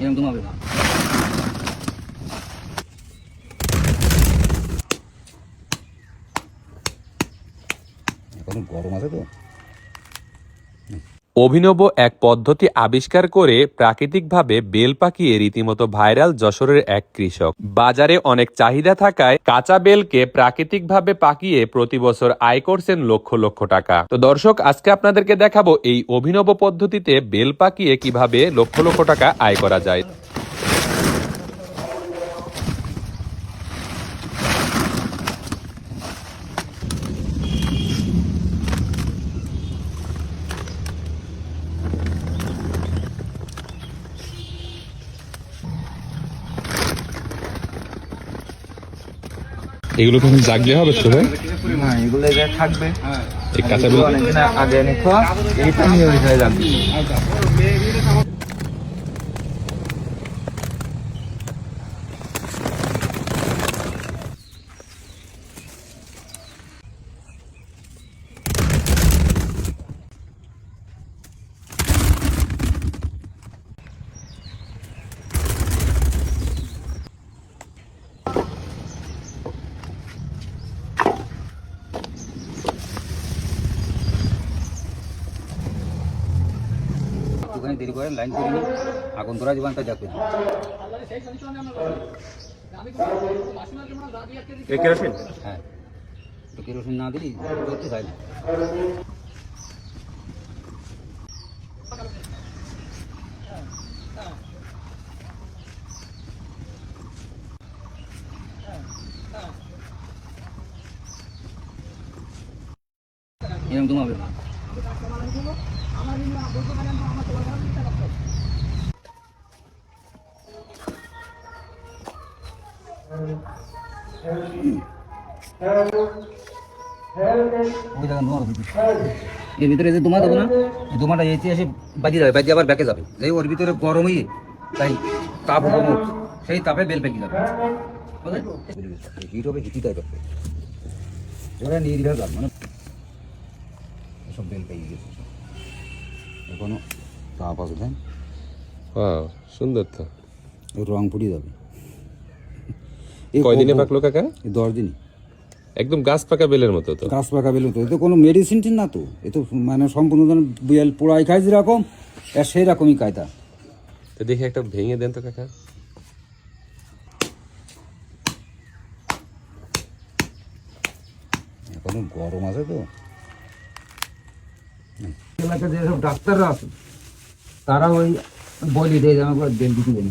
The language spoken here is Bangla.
এরকম তোমাবে না। এখন গরম আছে তো? অভিনব এক পদ্ধতি আবিষ্কার করে প্রাকৃতিকভাবে বেল পাকিয়ে রীতিমতো ভাইরাল যশোরের এক কৃষক। বাজারে অনেক চাহিদা থাকায় কাঁচা বেলকে প্রাকৃতিকভাবে পাকিয়ে প্রতি বছর আয় করছেন লক্ষ লক্ষ টাকা। তো দর্শক, আজকে আপনাদেরকে দেখাবো এই অভিনব পদ্ধতিতে বেল পাকিয়ে কীভাবে লক্ষ লক্ষ টাকা আয় করা যায়। এগুলো কি জাগলে হবে তো ভাই না এগুলো যে থাকবে। এই কাঁচা বেল আগে নিয়ে হয়ে যাবে দেরি করে লাইন করে নিই আগুন ধরা জীবন তা যাবে হ্যাঁ। কেরোসিন না দিলি করতে চাই না। এরকম তোমাবে এর ভিতরে যে দোমা দেবো না দোমাটা এসে এসে বাজি যাবে, বাজি আবার ব্যাকে যাবে। এই ওর ভিতরে গরমই তাই তাপ মুখ সেই তাপে বেল পেকে যাবে। হিট হবে হিটি টাইপ হবে মানে সব বেল পেয়ে তাপ আছে তাই সুন্দর তো। রং ফুটিয়ে যাবে। কয়দিনে পাকলো কাকা? দশ দিনই একদম গাছ পাকা বেলের মতো তো। গাছ পাকা বেলুন তো এ কোনো মেডিসিন না তো। এ তো মানে সম্পূর্ণ যেন পোড়াই খায় যেরকম আর সেই রকমই কায়দা তো দেখি একটা ভেঙে দেন তো কাকা। এখনও গরম আছে তো। এলাকায় যেসব ডাক্তাররা আছে তারা ওই বলি দেয় যেন করে বেল দিতে দেন।